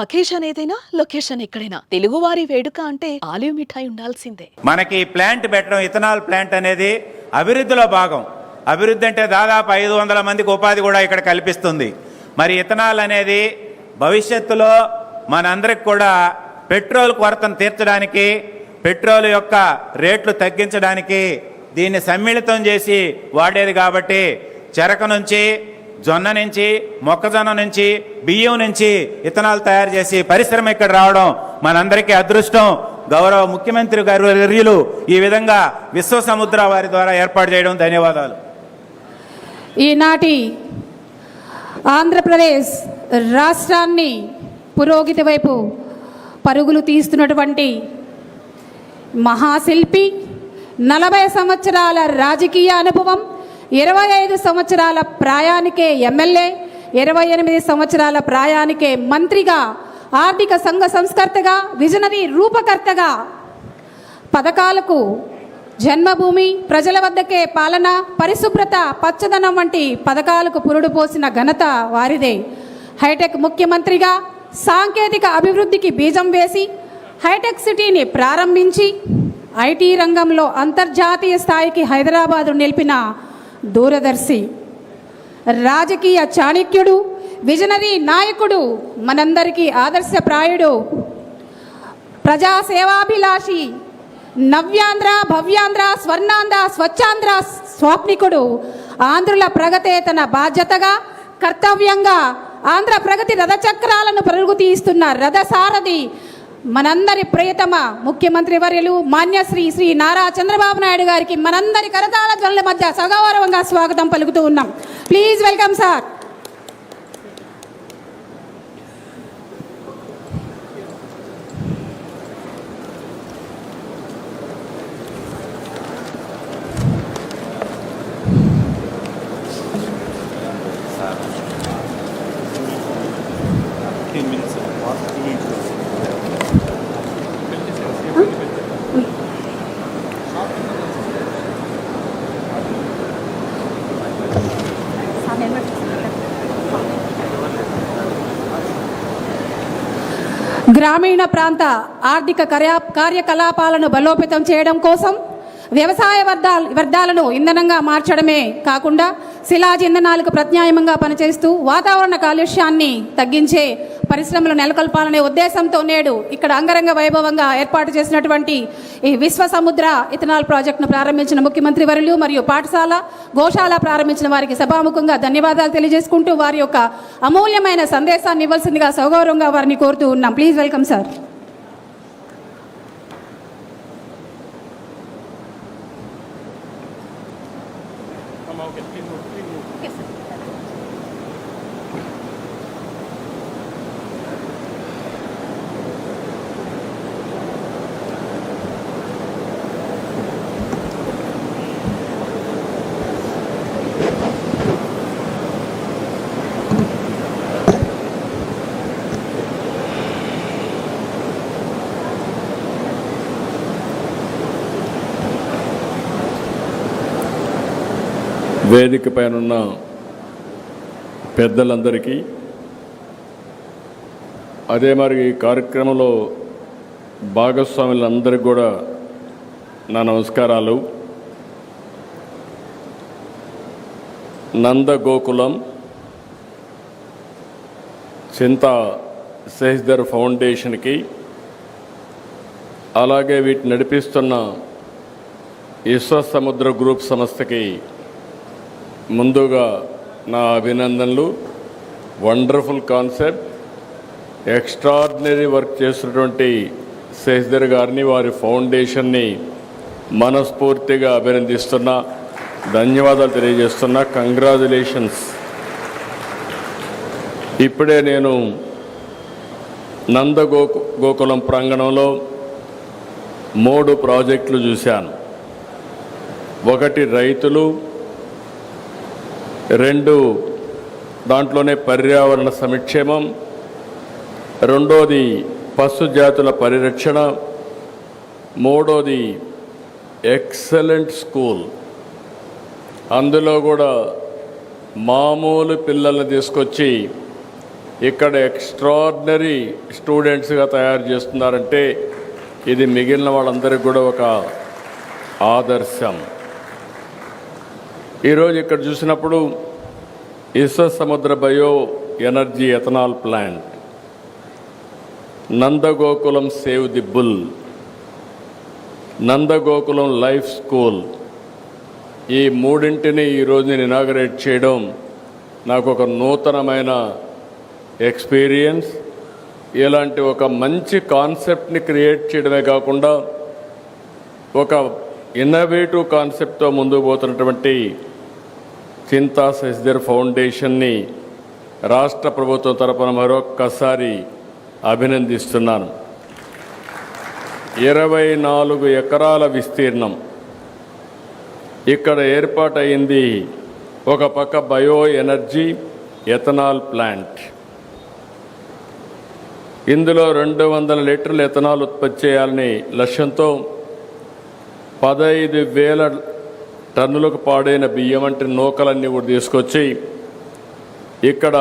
Occasion ఏదైనా location ఎక్కడైనా. తెలుగువారి వేడుక అంటే ఆలివ్ మిఠాయి ఉండాల్సిందే. మనకి ప్లాంట్ పెట్టడం ఇథనాల్ ప్లాంట్ అనేది అభివృద్ధిలో భాగం. అభివృద్ధి అంటే దాదాపు ఐదు వందల మందికి ఉపాధి కూడా ఇక్కడ కల్పిస్తుంది. మరి ఇథనాల్ అనేది భవిష్యత్తులో మనందరికి కూడా పెట్రోల్ కొరతను తీర్చడానికి పెట్రోల్ యొక్క రేట్లు తగ్గించడానికి దీన్ని సమ్మిళితం చేసి వాడేది కాబట్టి చెరక నుంచి జొన్న నుంచి మొక్కజొన్న నుంచి బియ్యం నుంచి ఇథనాల్ తయారు చేసి పరిశ్రమ ఇక్కడ రావడం మనందరికీ అదృష్టం. గౌరవ ముఖ్యమంత్రి గారు ఈ విధంగా విశ్వ సముద్ర వారి ద్వారా ఏర్పాటు చేయడం ధన్యవాదాలు. ఈనాటి ఆంధ్రప్రదేశ్ రాష్ట్రాన్ని పురోగతి వైపు పరుగులు తీస్తున్నటువంటి మహాశిల్పి నలభై సంవత్సరాల రాజకీయ అనుభవం ఇరవై ఐదు సంవత్సరాల ప్రాయానికే ఎమ్మెల్యే ఇరవై ఎనిమిది సంవత్సరాల ప్రాయానికే మంత్రిగా ఆర్థిక సంఘ సంస్కర్తగా విజనరీ రూపకర్తగా పథకాలకు జన్మభూమి ప్రజల వద్దకే పాలన పరిశుభ్రత పచ్చదనం వంటి పథకాలకు పురుడు పోసిన ఘనత వారిదే. హైటెక్ ముఖ్యమంత్రిగా సాంకేతిక అభివృద్ధికి బీజం వేసి హైటెక్ సిటీని ప్రారంభించి ఐటీ రంగంలో అంతర్జాతీయ స్థాయికి హైదరాబాదు నిలిపిన దూరదర్శి. రాజకీయ చాణక్యుడు విజనరీ నాయకుడు మనందరికీ ఆదర్శప్రాయుడు. ప్రజాసేవాభిలాషి నవ్యాంధ్ర భవ్యాంధ్ర స్వర్ణాంధ్ర స్వచ్ఛాంధ్ర స్వాప్నికుడు. ఆంధ్రుల ప్రగతే తన బాధ్యతగా కర్తవ్యంగా ఆంధ్ర ప్రగతి రథచక్రాలను పరుగుతీస్తున్న రథసారథి మనందరి ప్రియతమ ముఖ్యమంత్రి వర్యులు మాన్యశ్రీ శ్రీ నారా చంద్రబాబు నాయుడు గారికి మనందరి కరతాళ ధ్వనుల మధ్య సగౌరవంగా స్వాగతం పలుకుతూ ఉన్నాం. ప్లీజ్ వెల్కమ్ సార్ గ్రామీణ ప్రాంత ఆర్థిక కార్యకలాపాలను బలోపేతం చేయడం కోసం వ్యవసాయ వర్ధాల వ్యర్థాలను ఇంధనంగా మార్చడమే కాకుండా శిలాజ ఇంధనాలకు ప్రత్యామ్నాయంగా పనిచేస్తూ వాతావరణ కాలుష్యాన్ని తగ్గించే పరిశ్రమలు నెలకొల్పాలనే ఉద్దేశంతో నేడు ఇక్కడ అంగరంగ వైభవంగా ఏర్పాటు చేసినటువంటి ఈ విశ్వ సముద్ర ఇథనాల్ ప్రాజెక్టును ప్రారంభించిన ముఖ్యమంత్రి వర్యులు మరియు పాఠశాల గోశాల ప్రారంభించిన వారికి సభాముఖంగా ధన్యవాదాలు తెలియజేసుకుంటూ వారి యొక్క అమూల్యమైన సందేశాన్ని ఇవ్వాల్సిందిగా సౌగౌరవంగా వారిని కోరుతూ ఉన్నాం. ప్లీజ్ వెల్కమ్ సార్ వేదిక పైన ఉన్న పెద్దలందరికీ అదే మరి ఈ కార్యక్రమంలో భాగస్వాములందరికీ కూడా నా నమస్కారాలు. నందగోకులం చింత శశిధర్ ఫౌండేషన్కి అలాగే వీటిని నడిపిస్తున్న విశ్వ సముద్ర గ్రూప్ సంస్థకి ముందుగా నా అభినందనలు. వండర్ఫుల్ కాన్సెప్ట్ ఎక్స్ట్రాడినరీ వర్క్ చేస్తున్నటువంటి శశిధర్ గారిని వారి ఫౌండేషన్ని మనస్ఫూర్తిగా అభినందిస్తున్నా. ధన్యవాదాలు తెలియజేస్తున్నా. కంగ్రాచులేషన్స్ ఇప్పుడే నేను నందగో గోకులం ప్రాంగణంలో మూడు ప్రాజెక్టులు చూశాను. ఒకటి రైతులు రెండు దాంట్లోనే పర్యావరణ సంక్షేమం రెండోది పశు జాతుల పరిరక్షణ మూడోది ఎక్సలెంట్ స్కూల్. అందులో కూడా మామూలు పిల్లల్ని తీసుకొచ్చి ఇక్కడ ఎక్స్ట్రాడినరీ స్టూడెంట్స్గా తయారు చేస్తున్నారంటే ఇది మిగిలిన వాళ్ళందరికీ కూడా ఒక ఆదర్శం. ఈరోజు ఇక్కడ చూసినప్పుడు Viswa Samudra bio energy ethanol plant Nandagokulam save the bull Nandagokulam life school. ఈ మూడింటిని ఈరోజు నేను ఇనాగరేట్ చేయడం నాకు ఒక నూతనమైన ఎక్స్పీరియన్స్. ఇలాంటి ఒక మంచి కాన్సెప్ట్ని క్రియేట్ చేయడమే కాకుండా ఒక ఇన్నోవేటివ్ కాన్సెప్ట్తో ముందుకు పోతున్నటువంటి చింతాస్ ఎస్దర్ ఫౌండేషన్ని రాష్ట్ర ప్రభుత్వం తరపున మరొక్కసారి అభినందిస్తున్నాను. ఇరవై నాలుగు ఎకరాల విస్తీర్ణం. ఇక్కడ ఏర్పాటైంది ఒక పక్క బయో ఎనర్జీ ఎథనాల్ ప్లాంట్. ఇందులో రెండు వందల లీటర్ల ఎథనాల్ ఉత్పత్తి చేయాలని లక్ష్యంతో పదహైదు వేల టన్నులకు పాడైన బియ్యం వంటి నూకలన్నీ కూడా తీసుకొచ్చి ఇక్కడ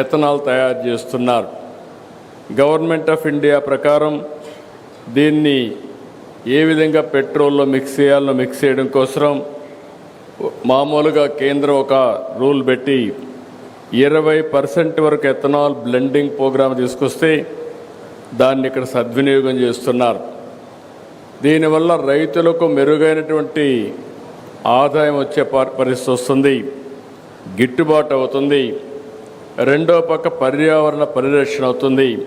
ఎథనాల్ తయారు చేస్తున్నారు. గవర్నమెంట్ ఆఫ్ ఇండియా ప్రకారం దీన్ని ఏ విధంగా పెట్రోల్లో మిక్స్ చేయాలో మిక్స్ చేయడం కోసం మామూలుగా కేంద్రం ఒక రూల్ పెట్టి ఇరవై పర్సెంట్ వరకు ఎథనాల్ బ్లెండింగ్ ప్రోగ్రామ్ తీసుకొస్తే దాన్ని ఇక్కడ సద్వినియోగం చేస్తున్నారు. దీనివల్ల రైతులకు మెరుగైనటువంటి ఆదాయం వచ్చే ప- పరిస్థితి వస్తుంది. గిట్టుబాటు అవుతుంది. రెండో పక్క పర్యావరణ పరిరక్షణ అవుతుంది.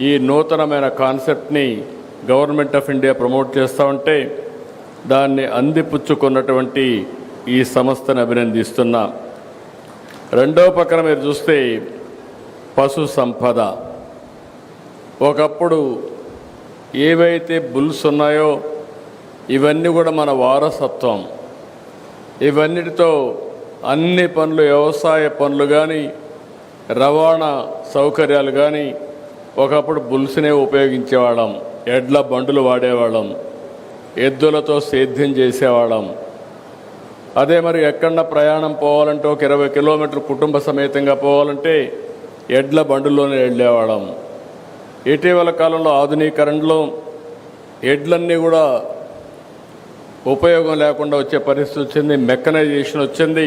ఈ నూతనమైన కాన్సెప్ట్ని గవర్నమెంట్ ఆఫ్ ఇండియా ప్రమోట్ చేస్తూ ఉంటే దాన్ని అందిపుచ్చుకున్నటువంటి ఈ సంస్థను అభినందిస్తున్నా. రెండో పక్కన మీరు చూస్తే పశు సంపద. ఒకప్పుడు ఏవైతే బుల్స్ ఉన్నాయో ఇవన్నీ కూడా మన వారసత్వం. ఇవన్నిటితో అన్ని పనులు వ్యవసాయ పనులు కానీ రవాణా సౌకర్యాలు కానీ ఒకప్పుడు బుల్స్నే ఉపయోగించేవాళ్ళం. ఎడ్ల బండులు వాడేవాళ్ళం. ఎద్దులతో సేద్యం చేసేవాళ్ళం. అదే మరి ఎక్కడన్నా ప్రయాణం పోవాలంటే ఒక ఇరవై కిలోమీటర్ కుటుంబ సమేతంగా పోవాలంటే ఎడ్ల బండుల్లోనే వెళ్ళేవాళ్ళం. ఇటీవల కాలంలో ఆధునీకరణలో ఎడ్లన్నీ కూడా ఉపయోగం లేకుండా వచ్చే పరిస్థితి వచ్చింది మెకనైజేషన్ వచ్చింది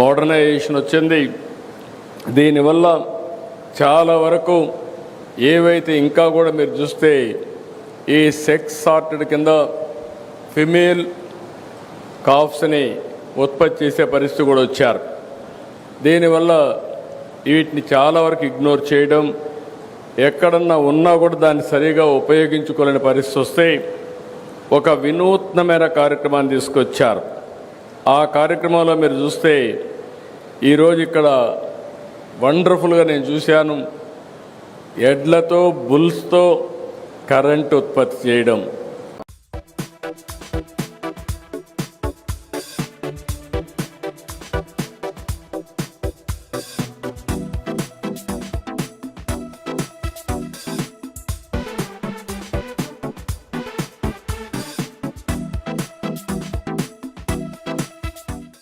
మోడర్నైజేషన్ వచ్చింది. దీనివల్ల చాలా వరకు ఏవైతే ఇంకా కూడా మీరు చూస్తే ఈ సెక్స్ సార్టెడ్ కింద ఫిమేల్ కాఫ్స్ని ఉత్పత్తి చేసే పరిస్థితి కూడా వచ్చారు. దీనివల్ల వీటిని చాలా వరకు ఇగ్నోర్ చేయడం ఎక్కడన్నా ఉన్నా కూడా దాన్ని సరిగా ఉపయోగించుకోలేని పరిస్థితి వస్తే ఒక వినూత్నమైన కార్యక్రమాన్ని తీసుకొచ్చారు. ఆ కార్యక్రమంలో మీరు చూస్తే ఈరోజు ఇక్కడ వండర్ఫుల్గా నేను చూశాను. ఎడ్లతో బుల్స్తో కరెంట్ ఉత్పత్తి చేయడం.